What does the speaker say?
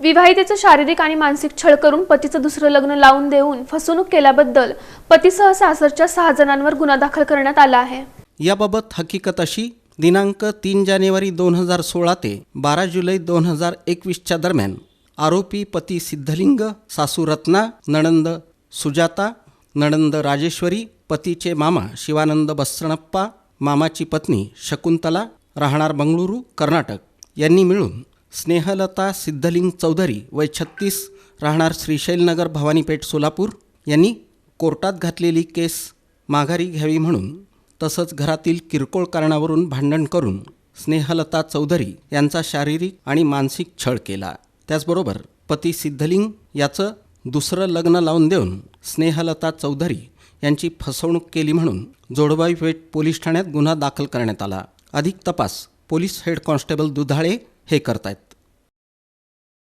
विवाहितेचं शारीरिक आणि मानसिक छळ करून पतीचं दुसरं लग्न लावून देऊन फसवणूक केल्याबद्दल पतीसह सासरच्या सहा जणांवर गुन्हा दाखल करण्यात आला आहे. याबाबत हकीकत अशी दिनांक तीन जानेवारी दोन हजार सोळा ते बारा जुलै दोन हजार एकवीसच्या दरम्यान आरोपी पती सिद्धलिंग सासू रत्ना नणंद सुजाता नणंद राजेश्वरी पतीचे मामा शिवानंद बसणप्पा मामाची पत्नी शकुंतला राहणार बंगळुरू कर्नाटक यांनी मिळून स्नेहलता सिद्धलिंग चौधरी वय छत्तीस राहणार श्रीशैलनगर भवानीपेठ सोलापूर यांनी कोर्टात घातलेली केस माघारी घ्यावी म्हणून तसंच घरातील किरकोळ कारणावरून भांडण करून स्नेहलता चौधरी यांचा शारीरिक आणि मानसिक छळ केला. त्याचबरोबर पती सिद्धलिंग याचं दुसरं लग्न लावून देऊन स्नेहलता चौधरी यांची फसवणूक केली म्हणून जोडबाई पेठ पोलीस ठाण्यात गुन्हा दाखल करण्यात आला. अधिक तपास पोलीस हेड कॉन्स्टेबल दुधाळे हे करतायत.